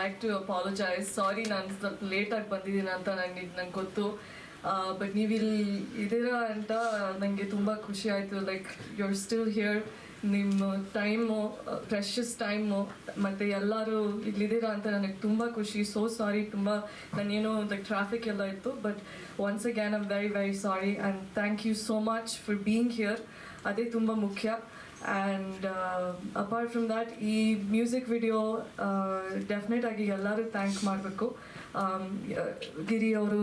Like to apologise ಸಾರಿ ನಾನು ಸ್ವಲ್ಪ ಲೇಟಾಗಿ ಬಂದಿದ್ದೀನಿ ಅಂತ ನನಗೆ ನಂಗೆ ಗೊತ್ತು. ಬಟ್ ನೀವು ಇಲ್ಲಿ ಇದ್ದೀರಾ ಅಂತ ನನಗೆ ತುಂಬ ಖುಷಿ ಆಯಿತು. Like you are still here ನಿಮ್ಮ ಟೈಮು ಪ್ರೆಷಸ್ ಟೈಮು ಮತ್ತು ಎಲ್ಲರೂ ಇಲ್ಲಿದ್ದೀರಾ ಅಂತ ನನಗೆ ತುಂಬ ಖುಷಿ. ಸೋ ಸಾರಿ ತುಂಬ ನಾನೇನು ಲೈಕ್ ಟ್ರಾಫಿಕ್ ಎಲ್ಲ ಇತ್ತು. But once again I'm very very sorry and thank you so much for being here ಅದೇ ತುಂಬ ಮುಖ್ಯ. ಆ್ಯಂಡ್ ಅಪಾರ್ಟ್ ಫ್ರಮ್ ದ್ಯಾಟ್ ಈ ಮ್ಯೂಸಿಕ್ ವಿಡಿಯೋ ಡೆಫಿನೆಟ್ ಆಗಿ ಎಲ್ಲರೂ ಥ್ಯಾಂಕ್ ಮಾಡಬೇಕು. ಗಿರಿ ಅವರು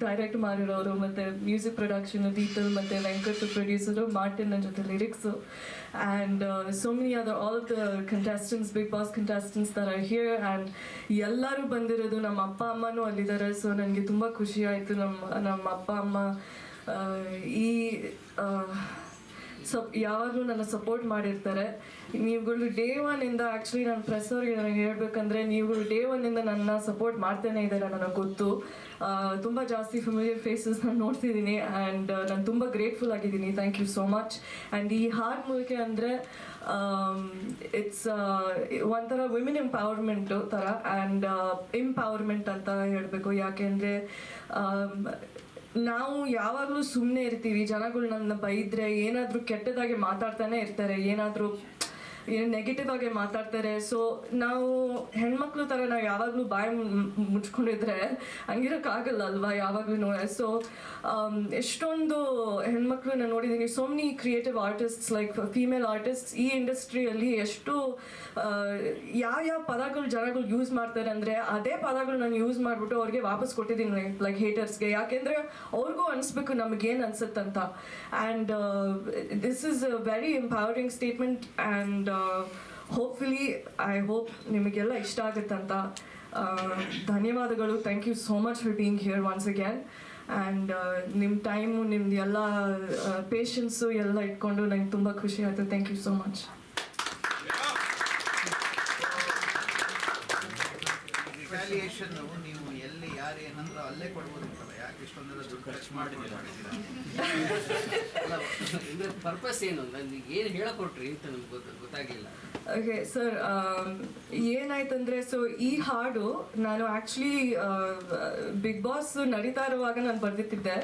ಡೈರೆಕ್ಟ್ ಮಾಡಿರೋರು ಮತ್ತು ಮ್ಯೂಸಿಕ್ ಪ್ರೊಡಕ್ಷನ್ ದೀಪಲ್ ಮತ್ತು ವೆಂಕಟ್ ಪ್ರೊಡ್ಯೂಸರು ಮಾರ್ಟಿನ್ ನನ್ನ ಜೊತೆ lyrics and so many other all the contestants big boss contestants there are here and ಎಲ್ಲರೂ ಬಂದಿರೋದು ನಮ್ಮ ಅಪ್ಪ ಅಮ್ಮನೂ ಅಲ್ಲಿದ್ದಾರೆ. ಸೊ ನನಗೆ ತುಂಬ ಖುಷಿ ಆಯಿತು. ನಮ್ಮ ನಮ್ಮ ಅಪ್ಪ ಅಮ್ಮ ಈ ಆ, ಸಪ್ ಯಾವಾಗಲೂ ನನ್ನ ಸಪೋರ್ಟ್ ಮಾಡಿರ್ತಾರೆ. ನೀವುಗಳು ಡೇ ಒನ್ನಿಂದ ಆ್ಯಕ್ಚುಲಿ ನನ್ನ ಪ್ರೆಸ್ ಅವ್ರಿಗೆ ನನಗೆ ಹೇಳ್ಬೇಕಂದ್ರೆ ನೀವುಗಳು ಡೇ ಒನ್ನಿಂದ ನನ್ನ ಸಪೋರ್ಟ್ ಮಾಡ್ತಾನೆ ಇದ್ದಾರೆ ನನಗೆ ಗೊತ್ತು. ತುಂಬ ಜಾಸ್ತಿ ಫೆಮಿಲಿಯರ್ ಫೇಸಸ್ ನಾನು ನೋಡ್ತಿದ್ದೀನಿ ಆ್ಯಂಡ್ ನಾನು ತುಂಬ ಗ್ರೇಟ್ಫುಲ್ ಆಗಿದ್ದೀನಿ. Thank you so much and ಈ ಹಾಡ್ ಮೂಲಕೆ ಅಂದರೆ ಇಟ್ಸ್ ಒಂಥರ ವಿಮೆನ್ ಎಂಪವರ್ಮೆಂಟು ಥರ ಆ್ಯಂಡ್ ಎಂಪವರ್ಮೆಂಟ್ ಅಂತ ಹೇಳಬೇಕು. ಯಾಕೆಂದರೆ ನಾವು ಯಾವಾಗಲೂ ಸುಮ್ಮನೆ ಇರ್ತೀವಿ ಜನಗಳು ನನ್ನ ಬೈದ್ರೆ ಏನಾದರೂ ಕೆಟ್ಟದಾಗಿ ಮಾತಾಡ್ತಾನೆ ಇರ್ತಾರೆ ಏನಾದರೂ ಏನು ನೆಗೆಟಿವ್ ಆಗಿ ಮಾತಾಡ್ತಾರೆ. ಸೊ ನಾವು ಹೆಣ್ಮಕ್ಳು ಥರ ನಾವು ಯಾವಾಗಲೂ ಬಾಯಿ ಮುಚ್ಕೊಂಡಿದ್ರೆ ಹಂಗಿರೋಕ್ಕಾಗಲ್ಲ ಅಲ್ವಾ ಯಾವಾಗಲೂ ಸೊ ಎಷ್ಟೊಂದು ಹೆಣ್ಮಕ್ಳನ್ನ ನೋಡಿದ್ದೀನಿ so many creative artists like female artists ಈ ಇಂಡಸ್ಟ್ರಿಯಲ್ಲಿ ಎಷ್ಟು ಯಾವ ಯಾವ ಪದಗಳು, ಜನಗಳು ಯೂಸ್ ಮಾಡ್ತಾರೆ ಅಂದರೆ ಅದೇ ಪದಗಳು ನಾನು ಯೂಸ್ ಮಾಡಿಬಿಟ್ಟು ಅವ್ರಿಗೆ ವಾಪಸ್ ಕೊಟ್ಟಿದ್ದೀನಿ ಲೈಕ್ ಹೇಟರ್ಸ್ಗೆ ಯಾಕೆಂದರೆ ಅವ್ರಿಗೂ ಅನಿಸ್ಬೇಕು ನಮಗೇನು ಅನ್ಸುತ್ತಂತ. And this is a very empowering statement and hopefully I hope ನಿಮಗೆಲ್ಲ ಇಷ್ಟ ಆಗುತ್ತೆ ಅಂತ ಧನ್ಯವಾದಗಳು. Thank you so much for being here once again and ನಿಮ್ಮ ಟೈಮು ನಿಮ್ದು ಎಲ್ಲ ಪೇಷನ್ಸು ಎಲ್ಲ ಇಟ್ಕೊಂಡು ನಂಗೆ ತುಂಬ ಖುಷಿ ಆಯಿತು. Thank you so much revaluation ನೀವು ಎಲ್ಲಿ ಯಾರು ಏನಂದ್ರೆ ಅಲ್ಲೇ ಕೊಡ್ಬೋದಿತ್ತಲ್ಲ ಯಾಕೆ ಇಷ್ಟೊಂದೆಲ್ಲ ದುಡ್ಡು ಖರ್ಚು ಮಾಡಿದ್ದೀರಾ? ಇದ್ರ ಪರ್ಪಸ್ ಏನು? ನನಗೆ ಏನು ಹೇಳಕೊಟ್ರಿ ಅಂತ ನಮ್ಗೆ ಗೊತ್ತ ಗೊತ್ತಾಗಿಲ್ಲ ಓಕೆ ಸರ್ ಏನಾಯ್ತಂದ್ರೆ ಸೊ ಈ ಹಾಡು ನಾನು ಆ್ಯಕ್ಚುಲಿ ಬಿಗ್ ಬಾಸ್ ನಡೀತಾ ಇರುವಾಗ ನಾನು ಬರೆದಿತ್ತಿದ್ದೆ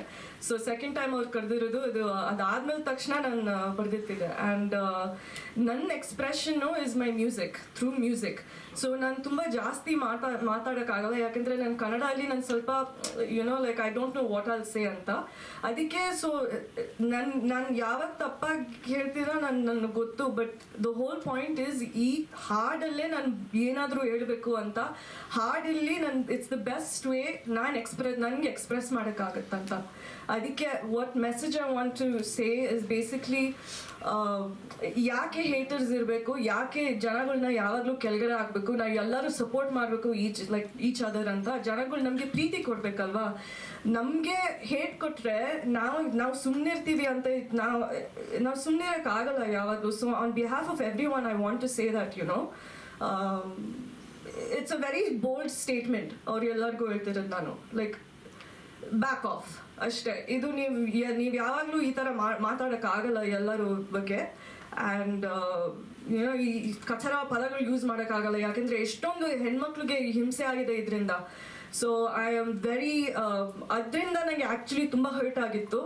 ಸೊ ಸೆಕೆಂಡ್ ಟೈಮ್ ಅವ್ರು ಕರೆದಿರೋದು ಇದು ಅದಾದ್ಮೇಲೆ ತಕ್ಷಣ ನಾನು ಬರೆದಿತ್ತಿದ್ದೆ ಆ್ಯಂಡ್ ನನ್ನ expression is my music through music so ನಾನು ತುಂಬ ಜಾಸ್ತಿ ಮಾತಾ, ಮಾತಾಡೋಕ್ಕಾಗಲ್ಲ. ಯಾಕಂದರೆ ನಾನು ಕನ್ನಡದಲ್ಲಿ ನಾನು ಸ್ವಲ್ಪ you know like I don't know what all say ಅಂತ. ಅದಕ್ಕೆ ಸೊ ನನ್ನ ನಾನು ಯಾವಾಗ ತಪ್ಪಾಗಿ ಹೇಳ್ತೀರೋ ನಾನು, ನನಗೆ ಗೊತ್ತು. But the whole point is ಈ ಹಾಡಲ್ಲೇ ನಾನು ಏನಾದರೂ ಹೇಳಬೇಕು ಅಂತ. ಹಾಡಲ್ಲಿ ನನ್ನ ಇಟ್ಸ್ ದ ಬೆಸ್ಟ್ ವೇ ನಾನು ಎಕ್ಸ್ಪ್ರೆಸ್ ನನಗೆ ಎಕ್ಸ್ಪ್ರೆಸ್ ಮಾಡೋಕ್ಕಾಗತ್ತಂತ. ಅದಕ್ಕೆ what message I want to say is basically ಯಾಕೆ ಹೇಟರ್ಸ್ ಇರಬೇಕು, ಯಾಕೆ ಜನಗಳನ್ನ ಯಾವಾಗಲೂ ಕೆಳಗಡೆ ಹಾಕಬೇಕು ನಾವು ಎಲ್ಲರೂ ಸಪೋರ್ಟ್ ಮಾಡಬೇಕು ಈಚ್ ಲೈಕ್ ಈಚ್ ಅದರ್ ಅಂತ. ಜನಗಳು ನಮಗೆ ಪ್ರೀತಿ ಕೊಡಬೇಕಲ್ವಾ? ನಮಗೆ ಹೇಟ್ ಕೊಟ್ಟರೆ ನಾವು ನಾವು ಸುಮ್ಮನೆ ಇರ್ತೀವಿ ಅಂತ ನಾವು ನಾವು ಸುಮ್ಮನೆ ಆಗಲ್ಲ ಯಾವಾಗಲೂ. So on behalf of everyone I want to say that you know it's a very bold statement ಅವ್ರು ಎಲ್ಲರಿಗೂ ಹೇಳ್ತಿರೋದು ನಾನು. ಲೈಕ್ ಬ್ಯಾಕ್ ಆಫ್ ಅಷ್ಟೇ. ಇದು ನೀವು ನೀವು ಯಾವಾಗಲೂ ಈ ಥರ ಮಾತಾಡೋಕ್ಕಾಗಲ್ಲ ಎಲ್ಲರ ಬಗ್ಗೆ. ಆ್ಯಂಡ್ ಏನೋ ಈ ಕಚರ ಪದಗಳು ಯೂಸ್ ಮಾಡೋಕ್ಕಾಗಲ್ಲ. ಯಾಕೆಂದರೆ ಎಷ್ಟೊಂದು ಹೆಣ್ಮಕ್ಳಿಗೆ ಹಿಂಸೆ ಆಗಿದೆ ಇದರಿಂದ. ಸೊ ಐ ಆಮ್ ವೆರಿ ಅದರಿಂದ ನನಗೆ ಆ್ಯಕ್ಚುಲಿ ತುಂಬ ಹರ್ಟ್ ಆಗಿತ್ತು.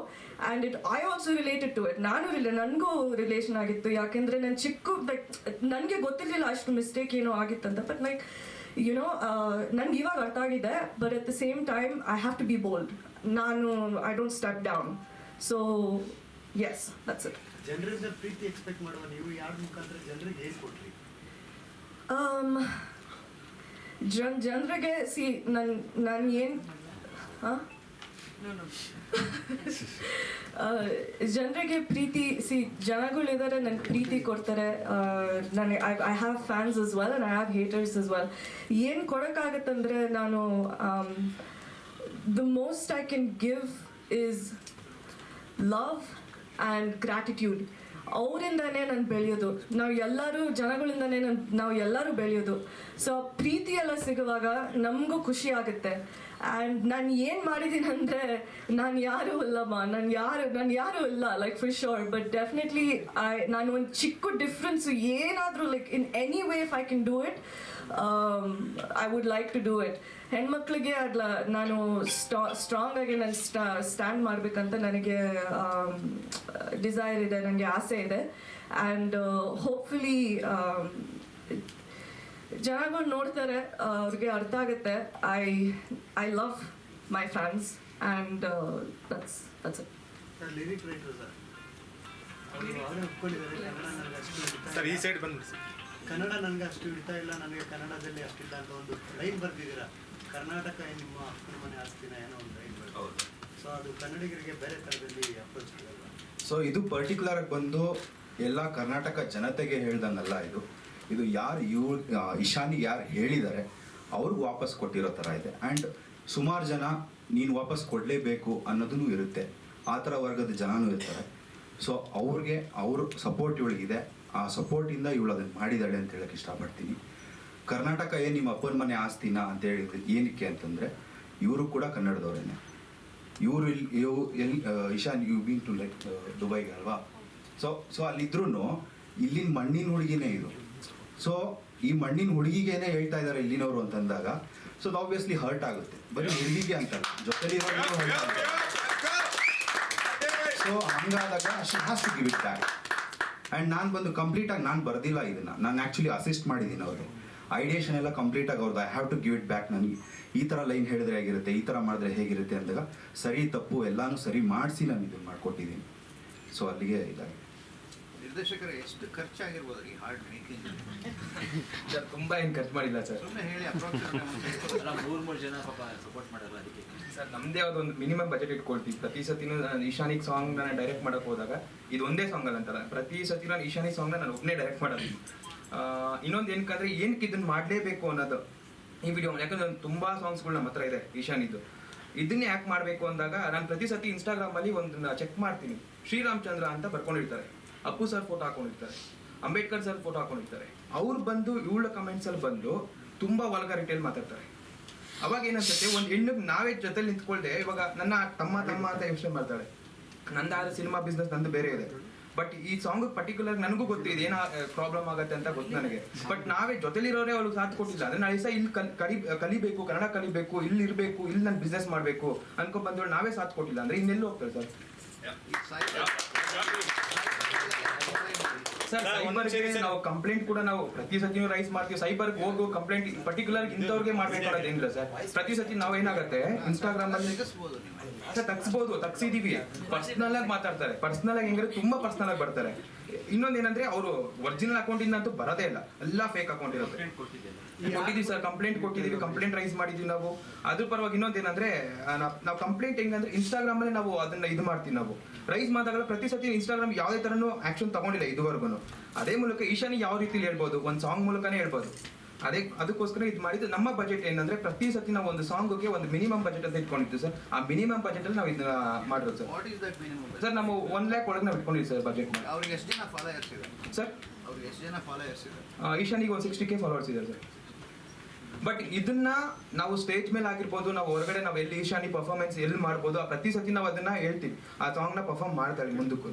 And it I also related to it ನಾನು ರಿಲೇ ನನಗೂ ರಿಲೇಷನ್ ಆಗಿತ್ತು. ಯಾಕೆಂದರೆ ನಾನು ಚಿಕ್ಕ ಲೈಕ್ ನನಗೆ ಗೊತ್ತಿರಲಿಲ್ಲ ಅಷ್ಟು ಮಿಸ್ಟೇಕ್ ಏನೋ ಆಗಿತ್ತಂತ. ಬಟ್ ಲೈಕ್ ಯುನೋ ನನಗೆ ಇವಾಗ ಅರ್ಥ ಆಗಿದೆ. But at the same time I have to be bold ನಾನು I don't step down so as that's it ಜನರಿಂದ ಪ್ರೀತಿ ಎಕ್ಸ್ಪೆಕ್ಟ್ ಮಾಡುವ ನೀವು ಯಾರ ಮುಖಾಂತರ ಜನರಿಗೆ ಹೇಗೆ ಕೊಟ್ರಿ? ಜನ್ ಜನರಿಗೆ ಸಿ ನನ್ ನಾನು ಏನು ಹಾಂ? ಜನರಿಗೆ ಪ್ರೀತಿ ಸಿ ಜನಗಳಿದ್ದಾರೆ ನನಗೆ ಪ್ರೀತಿ ಕೊಡ್ತಾರೆ. ನನಗೆ I I have fans as well and I have haters as well ಏನು ಕೊಡೋಕ್ಕಾಗತ್ತಂದರೆ ನಾನು the most I can give is love and gratitude ಅವರಿಂದನೇ ನಾನು ಬೆಳೆಯೋದು. ನಾವು ಎಲ್ಲರೂ, ಜನಗಳಿಂದನೇ ನಾನು, ನಾವು ಎಲ್ಲರೂ ಬೆಳೆಯೋದು. ಸೊ ಪ್ರೀತಿ ಎಲ್ಲ ಸಿಗುವಾಗ ನಮಗೂ ಖುಷಿ ಆಗುತ್ತೆ. ಆ್ಯಂಡ್ ನಾನು ಏನು ಮಾಡಿದ್ದೀನಿ ಅಂದರೆ, ನಾನು ಯಾರೂ ಅಲ್ಲಮ್ಮ, ನಾನು ಯಾರು ನಾನು ಯಾರೂ ಇಲ್ಲ like for sure but definitely I ನಾನು ಒಂದು ಚಿಕ್ಕ ಡಿಫ್ರೆನ್ಸು ಏನಾದರೂ like in any way if I can do it I would like to do it ಹೆಣ್ಮಕ್ಳಿಗೆ ಅದ್ಲ, ನಾನು ಸ್ಟ್ರಾಂಗ್ ಆಗಿ ನಾನು ಸ್ಟಾ ಸ್ಟ್ಯಾಂಡ್ ಮಾಡಬೇಕಂತ ನನಗೆ ಡಿಸೈರ್ ಇದೆ ನನಗೆ ಆಸೆ ಇದೆ. ಆ್ಯಂಡ್ ಹೋಪ್ಫುಲಿ ಜನಗಳು ನೋಡ್ತಾರೆ ಅವ್ರಿಗೆ ಅರ್ಥ ಆಗುತ್ತೆ. I I love my fans and that's that's it sir ಈ ಇಲ್ಲ. ಸೈಡ್ ಬಂದ್ಬಿಡಿ ಸರ್. ಕನ್ನಡ ನನಗೆ ಅಷ್ಟು ಹಿಡಿತಾ ಇಲ್ಲ ನನಗೆ ಕನ್ನಡದಲ್ಲಿ ಅಷ್ಟಿಲ್ಲ ಅಂತ ಒಂದು ಲೈನ್ ಬರ್ದಿದ್ದೀರಾ? ಕರ್ನಾಟಕ ನಿಮ್ಮ ಅಪ್ಪನ ಮನೆ ಆಸ್ತಿನ ಏನೋ ಒಂದು ಲೈನ್ ಬರ್ದು ಸೊ ಅದು ಕನ್ನಡಿಗರಿಗೆ ಬೇರೆ ಥರದಲ್ಲಿ ಅಪ್ರೋಚ್ ಆಗಲ್ಲ ಸೊ ಇದು ಪರ್ಟಿಕ್ಯುಲರ್ ಆಗಿ ಬಂದು ಎಲ್ಲ ಕರ್ನಾಟಕ ಜನತೆಗೆ ಹೇಳ್ದಂಗಲ್ಲ ಇದು. ಇದು ಯಾರು ಇವ್ ಇಶಾನಿಗೆ ಯಾರು ಹೇಳಿದ್ದಾರೆ ಅವ್ರಿಗೆ ವಾಪಸ್ ಕೊಟ್ಟಿರೋ ಥರ ಇದೆ. ಆ್ಯಂಡ್ ಸುಮಾರು ಜನ ನೀನು ವಾಪಸ್ ಕೊಡಲೇಬೇಕು ಅನ್ನೋದೂ ಇರುತ್ತೆ. ಆ ಥರ ವರ್ಗದ ಜನನೂ ಇರ್ತಾರೆ. ಸೊ ಅವ್ರಿಗೆ, ಅವರು ಸಪೋರ್ಟ್ ಇವಳಿಗಿದೆ. ಆ ಸಪೋರ್ಟಿಂದ ಇವಳು ಅದನ್ನು ಮಾಡಿದ್ದಾಳೆ ಅಂತ ಹೇಳಕ್ಕೆ ಇಷ್ಟಪಡ್ತೀನಿ. ಕರ್ನಾಟಕ ಏನು ನಿಮ್ಮ ಅಪ್ಪನ ಮನೆ ಆಸ್ತಿನ ಅಂತ ಹೇಳಿದ್ರೆ ಏನಕ್ಕೆ ಅಂತಂದರೆ, ಇವರು ಕೂಡ ಕನ್ನಡದವರೇನೆ. ಇವರು ಇಲ್ಲಿ ಇವು ಎಲ್ಲಿ Ishan you been to like ದುಬೈಗೆ ಅಲ್ವಾ? ಸೊ ಸೊ ಅಲ್ಲಿದ್ರೂ ಇಲ್ಲಿನ ಮಣ್ಣಿನ ಹುಡುಗಿನೇ ಇದು. ಸೊ ಈ ಮಣ್ಣಿನ ಹುಡುಗಿಗೇನೆ ಹೇಳ್ತಾ ಇದ್ದಾರೆ ಇಲ್ಲಿನವರು ಅಂತಂದಾಗ ಸೊ ಅದು ಆಬ್ವಿಯಸ್ಲಿ ಹರ್ಟ್ ಆಗುತ್ತೆ. ಬರೀ ಹುಡುಗಿಗೆ ಅಂತಲ್ಲ ಜೊತೆಲಿ so ಹಂಗಾದಾಗ she has to give it back and ನಾನು ಬಂದು ಕಂಪ್ಲೀಟಾಗಿ ನಾನು ಬರ್ದಿಲ್ಲ ಇದನ್ನ. ನಾನು ಆ್ಯಕ್ಚುಲಿ ಅಸಿಸ್ಟ್ ಮಾಡಿದ್ದೀನಿ ಅವರು. ಐಡಿಯೇಷನ್ ಎಲ್ಲ ಕಂಪ್ಲೀಟಾಗಿ ಅವ್ರದ್ದು I have to give it back ನನಗೆ. ಈ ಥರ ಲೈನ್ ಹೇಳಿದ್ರೆ ಹೇಗಿರುತ್ತೆ ಈ ಥರ ಮಾಡಿದ್ರೆ ಹೇಗಿರುತ್ತೆ ಅಂದಾಗ ಸರಿ ತಪ್ಪು ಎಲ್ಲಾನು ಸರಿ ಮಾಡಿಸಿ ನಾನು ಇದನ್ನು ಮಾಡಿಕೊಟ್ಟಿದ್ದೀನಿ ಸೊ ಅಲ್ಲಿಗೆ ಇದಾಗಿದೆ ನಿರ್ದೇಶಕರ ಎಷ್ಟು ಖರ್ಚಾಗಿರ್ಬೋದು ಈ ಹಾರ್ಡ್ ಮೇಕಿಂಗ್ ಸರ್ ತುಂಬಾ ಏನು ಖರ್ಚು ಮಾಡಿಲ್ಲ ಸರ್. ಸುಮ್ಮನೆ ಹೇಳಿ ಅಪ್ರಾಕ್ಸಿಮೇಟ್ ಅಲ್ಲ ಮೂರು ಮೂರು ಜನ ಪಾಪ ಸಪೋರ್ಟ್ ಮಾಡಲ್ಲ ಅದಕ್ಕೆ. ಸರ್ ನಮ್ದೇ ಯಾವ್ದು ಒಂದು ಮಿನಿಮಮ್ ಬಜೆಟ್ ಇಟ್ಕೊಳ್ತೀವಿ. ಪ್ರತಿ ಸತಿನೂ ನಾನು ಈಶಾನಿಕ್ ಸಾಂಗ್ ನಾನು ಡೈರೆಕ್ಟ್ ಮಾಡಕ್ ಹೋದಾಗ ಇದು ಒಂದೇ ಸಾಂಗ್ ಅಲ್ಲ ಅಂತಲ್ಲ ಪ್ರತಿ ಸತಿ ನಾನು ಈಶಾನಿಕ್ ಸಾಂಗ್ನ ನಾನು ಒಬ್ಬನೇ ಡೈರೆಕ್ಟ್ ಮಾಡೋದು ಇನ್ನೊಂದು ಏನಕ್ಕಂದ್ರೆ ಏನಕ್ಕೆ ಇದನ್ನ ಮಾಡಲೇಬೇಕು ಅನ್ನೋದು ಈ ವಿಡಿಯೋ ಯಾಕಂದ್ರೆ ತುಂಬಾ ಸಾಂಗ್ಸ್ಗಳು ನಮ್ಮ ಹತ್ರ ಇದೆ ಈಶಾನಿದ್ದು. ಇದನ್ನೇ ಯಾಕೆ ಮಾಡಬೇಕು ಅಂದಾಗ ನಾನು ಪ್ರತಿ ಸತಿ ಇನ್ಸ್ಟಾಗ್ರಾಮಲ್ಲಿ ಒಂದು ಚೆಕ್ ಮಾಡ್ತೀನಿ. ಶ್ರೀರಾಮಚಂದ್ರ ಅಂತ ಬರ್ಕೊಂಡಿರ್ತಾರೆ. ಅಪ್ಪು ಸರ್ ಫೋಟೋ ಹಾಕೊಂಡಿರ್ತಾರೆ ಅಂಬೇಡ್ಕರ್ ಸರ್ ಫೋಟೋ ಹಾಕೊಂಡಿರ್ತಾರೆ ಅವ್ರು ಬಂದು ಇವಳ ಕಮೆಂಟ್ಸ್ ಅಲ್ಲಿ ಬಂದು ತುಂಬಾ ವಲ್ಗಾರಿಟಿಯಲ್ಲಿ ಮಾತಾಡ್ತಾರೆ ಅವಾಗ ಏನನ್ಸುತ್ತೆ ಒಂದು ಹೆಣ್ಣಿಗೆ ನಾವೇ ಜೊತೆಲಿ ನಿಂತ್ಕೊಳ್ದೆ ಇವಾಗ ನನ್ನ ತಮ್ಮ ತಮ್ಮ ಅಂತ ಯೋಚನೆ ಮಾಡ್ತಾಳೆ ನಂದಾದ ಸಿನಿಮಾ ಬಿಸ್ನೆಸ್ ನಂದು ಬೇರೆ ಇದೆ ಬಟ್ ಈ ಸಾಂಗ್ ಪರ್ಟಿಕ್ಯುಲರ್ ನನಗೂ ಗೊತ್ತು ಇದು ಏನೋ ಪ್ರಾಬ್ಲಮ್ ಆಗುತ್ತೆ ಅಂತ ಗೊತ್ತು ನನಗೆ ಬಟ್ ನಾವೇ ಜೊತೆಲಿರೋರೇ ಅವ್ಳಿಗೆ ಸಾಥ್ ಕೊಟ್ಟಿಲ್ಲ ಅಂದ್ರೆ ನಾಳೆ ಸಹ ಇಲ್ಲಿ ಕಲಿ ಕಲಿಬೇಕು ಕನ್ನಡ ಕಲಿಬೇಕು ಇಲ್ಲಿ ಇರಬೇಕು ಇಲ್ಲಿ ನಾನು ಬಿಸ್ನೆಸ್ ಮಾಡಬೇಕು ಅನ್ಕೊಂಡ್ ಬಂದ್ರೆ ನಾವೇ ಸಾಥ್ ಕೊಟ್ಟಿಲ್ಲ ಅಂದ್ರೆ ಇನ್ನೆಲ್ಲೂ ಹೋಗ್ತಾರೆ ಸರ್ ಸರ್ ಸೈಬರ್ ಸೈಬರ್ಗೆ ನಾವು ಕಂಪ್ಲೇಂಟ್ ಕೂಡ ನಾವು ಪ್ರತಿ ಸತಿ ರೈಸ್ ಮಾಡ್ತೀವಿ. ಸೈಬರ್ಗೆ ಹೋಗು ಕಂಪ್ಲೇಂಟ್ ಪರ್ಟಿಕ್ಯುಲರ್ ಇಂಥವ್ರಿಗೆ ಮಾಡ್ಬೇಕು ಇಲ್ಲ ಸರ್ ಪ್ರತಿ ಸತಿ ನಾವು ಏನಾಗುತ್ತೆ ಇನ್ಸ್ಟಾಗ್ರಾಮ್ ಅಲ್ಲಿ ಸರ್ ತಗ್ಸ್ಬೋದು ತಗ್ಸಿದೀವಿ. ಪರ್ಸನಲ್ ಆಗಿ ಮಾತಾಡ್ತಾರೆ. ಪರ್ಸನಲ್ ಆಗಿ ಹೆಂಗಂದ್ರೆ ತುಂಬಾ ಪರ್ಸನಲ್ ಆಗಿ ಬರ್ತಾರೆ. ಇನ್ನೊಂದ್ ಏನಂದ್ರೆ ಅವರು ಒರಿಜಿನಲ್ ಅಕೌಂಟ್ ಇಂದ ಅಂತೂ ಬರೋದೇ ಇಲ್ಲ. ಎಲ್ಲ ಫೇಕ್ ಅಕೌಂಟ್ ಇರುತ್ತೆ. ಕೊಟ್ಟಿದ್ದೀವಿ ಸರ್ ಕಂಪ್ಲೇಂಟ್ ಕೊಟ್ಟಿದ್ದೀವಿ. ಕಂಪ್ಲೇಂಟ್ ರೈಸ್ ಮಾಡಿದ್ವಿ ನಾವು. ಅದ್ರ ಪರವಾಗಿ ಇನ್ನೊಂದು ಏನಂದ್ರೆ ನಾವು ಕಂಪ್ಲೇಂಟ್ ಹೆಂಗಂದ್ರೆ ಇನ್ಸ್ಟಾಗ್ರಾಮ್ ಅಲ್ಲಿ ನಾವು ಅದನ್ನ ಇದು ಮಾಡ್ತೀವಿ ನಾವು. ರೈಸ್ ಮಾಡಿದಾಗ ಪ್ರತಿ ಸತಿ ಇನ್ಸ್ಟಾಗ್ರಾಮ್ ಯಾವುದೇ ತರನು ಆಕ್ಷನ್ ತಗೊಂಡಿಲ್ಲ ಇದುವರೆಗೂ ಅದೇ ಮೂಲಕ ಈಶಾನಿ ಯಾವ ರೀತಿಲಿ ಹೇಳ್ಬೋದು? ಒಂದು ಸಾಂಗ್ ಮೂಲಕನೇ ಹೇಳ್ಬೋದು. ಅದೇ ಅದಕ್ಕೋಸ್ಕರ ಇದು ಮಾಡಿದ್ದು ನಮ್ಮ ಬಜೆಟ್ ಏನಂದ್ರೆ ಪ್ರತಿ ಸತಿ ನಾವು ಒಂದು ಸಾಂಗ್ಗೆ ಒಂದು ಮಿನಿಮಮ್ ಬಜೆಟ್ ಅಂತ ಇಟ್ಕೊಂಡಿದ್ದು ಸರ್ ಆ ಮಿನಿಮಮ್ ಬಜೆಟ್ ಅಲ್ಲಿ ನಾವು ಇದನ್ನ ಮಾಡಿರೋದು sir what is that minimum sir ನಾವು ಒನ್ ಲ್ಯಾಕ್ ಒಳಗೆ ನಾವು ಇಟ್ಕೊಂಡಿದ್ವಿ ಸರ್ ಬಜೆಟ್ ಅವ್ರಿಗೆ ಎಷ್ಟು ಜನ ಫಾಲೋಯರ್ಸ್ ಇದೆ? ಸರ್ ಅವ್ರಿಗೆ ಎಷ್ಟು ಜನ ಫಾಲೋಯರ್ಸ್ ಇದೆ? ಈಶಾನಿಗೆ ಒಂದು ಸಿಕ್ಸ್ಟಿ ಕೆ ಫಾಲೋವರ್ಸ್ ಇದೆ ಸರ್ ಬಟ್ ಇದನ್ನ ನಾವು ಸ್ಟೇಜ್ ಮೇಲೆ ಆಗಿರ್ಬೋದು ನಾವು ಹೊರಗಡೆ ನಾವು ಎಲ್ಲಿ ಈಶಾನಿ ಪರ್ಫಾರ್ಮೆನ್ಸ್ ಎಲ್ಲಿ ಮಾಡ್ಬೋದು ಆ ಪ್ರತಿ ಸತಿ ನಾವು ಅದನ್ನ ಹೇಳ್ತೀವಿ. ಆ ಸಾಂಗ್ನ ಪರ್ಫಾರ್ಮ್ ಮಾಡ್ತಾಳೆ ಮುಂದಕ್ಕೂ.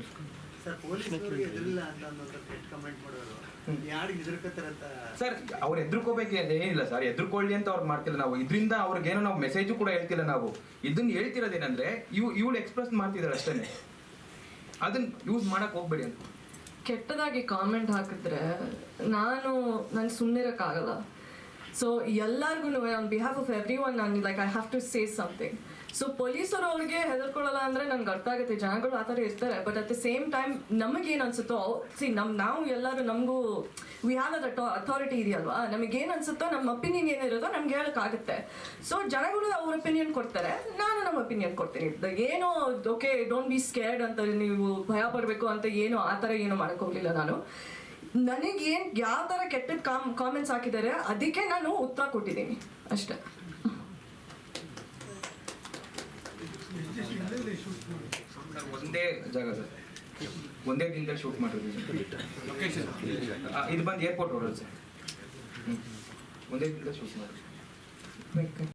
ಸರ್ ಅವ್ರು ಎದುರಿಲ್ಲ ಅಂತ ಕೆಟ್ಟ ಕಮೆಂಟ್ ಮಾಡೋರು. ಯಾರಿಗೆ ಹೆದರ್ಕತ್ತಾರಂತ ಸರ್ ಅವ್ರು ಎದ್ರುಕೋಬೇಕು ಏನಿಲ್ಲ ಸರ್. ಎದ್ರುಕೊಳ್ಳಿ ಅಂತ ಅವ್ರು ಮಾಡ್ತಿಲ್ಲ ನಾವು. ಇದರಿಂದ ಅವ್ರಿಗೇನೋ ನಾವು ಮೆಸೇಜು ಕೂಡ ಹೇಳ್ತಿಲ್ಲ ನಾವು. ಇದನ್ನ ಹೇಳ್ತಿರೋದೇನಂದ್ರೆ ಇವ್ ಇವಳು ಎಕ್ಸ್ಪ್ರೆಸ್ ಮಾಡ್ತಿದ್ದಾರೆ ಅಷ್ಟೇ. ಅದನ್ನ ಯೂಸ್ ಮಾಡಕ್ ಹೋಗ್ಬೇಡಿ ಅಂತ. ಕೆಟ್ಟದಾಗಿ ಕಾಮೆಂಟ್ ಹಾಕಿದ್ರೆ ನಾನು ನಾನು ಸುಮ್ಮನಿರೋಕ್ಕಾಗಲ್ಲ ಸೊ ಎಲ್ಲಾರ್ಗು on behalf of everyone ನಾನು like I have to say something so ಪೊಲೀಸರು ಅವ್ರಿಗೆ ಹೆದರ್ಕೊಳ್ಳಲ್ಲ ಅಂದ್ರೆ ನನ್ಗೆ ಅರ್ಥ ಆಗುತ್ತೆ. ಜನಗಳು ಆ ಥರ ಇರ್ತಾರೆ. But at the same time ನಮಗೇನು ಅನ್ಸುತ್ತೋ ಸಿ ನಮ್, ನಾವು ಎಲ್ಲರೂ ನಮಗೂ ವಿ ಹ್ಯಾವ್ ಅದ ಅಥಾರಿಟಿ ಇದೆಯಲ್ವಾ? ನಮಗೇನು ಅನ್ಸುತ್ತೋ ನಮ್ಮ ಒಪಿನಿಯನ್ ಏನಿರುತ್ತೋ ನಮ್ಗೆ ಹೇಳೋಕ್ಕಾಗುತ್ತೆ ಸೊ ಜನಗಳು ಅವ್ರ ಒಪಿನಿಯನ್ ಕೊಡ್ತಾರೆ. ನಾನು ನಮ್ಮ ಒಪಿನಿಯನ್ ಕೊಡ್ತೀನಿ. ಏನೋ ಓಕೆ ಡೋಂಟ್ ಬಿ ಸ್ಕೇರ್ಡ್ ಅಂತ ನೀವು ಭಯ ಪಡಬೇಕು ಅಂತ ಏನು, ಆ ಥರ ಏನು ಮಾಡಕ್ ಹೋಗ್ಲಿಲ್ಲ ನಾನು. ನನಗೇನು, ಯಾವ ಥರ ಕೆಟ್ಟದ ಕಾಮ್ ಕಾಮೆಂಟ್ಸ್ ಹಾಕಿದ್ದಾರೆ, ಅದಕ್ಕೆ ನಾನು ಉತ್ತರ ಕೊಟ್ಟಿದ್ದೀನಿ. ಅಷ್ಟೇ. ಸರ್, ಒಂದೇ ಜಾಗ ಸರ್. ಒಂದೇ ದಿನದಲ್ಲಿ ಶೂಟ್ ಮಾಡಿರೋದು ಆ, ಇದು ಬಂದು ಏರ್ಪೋರ್ಟ್ ರೋಡ್ ಸರ್. ಒಂದೇ ದಿನದಲ್ಲಿ ಶೂಟ್ ಮಾಡಿರೋದು.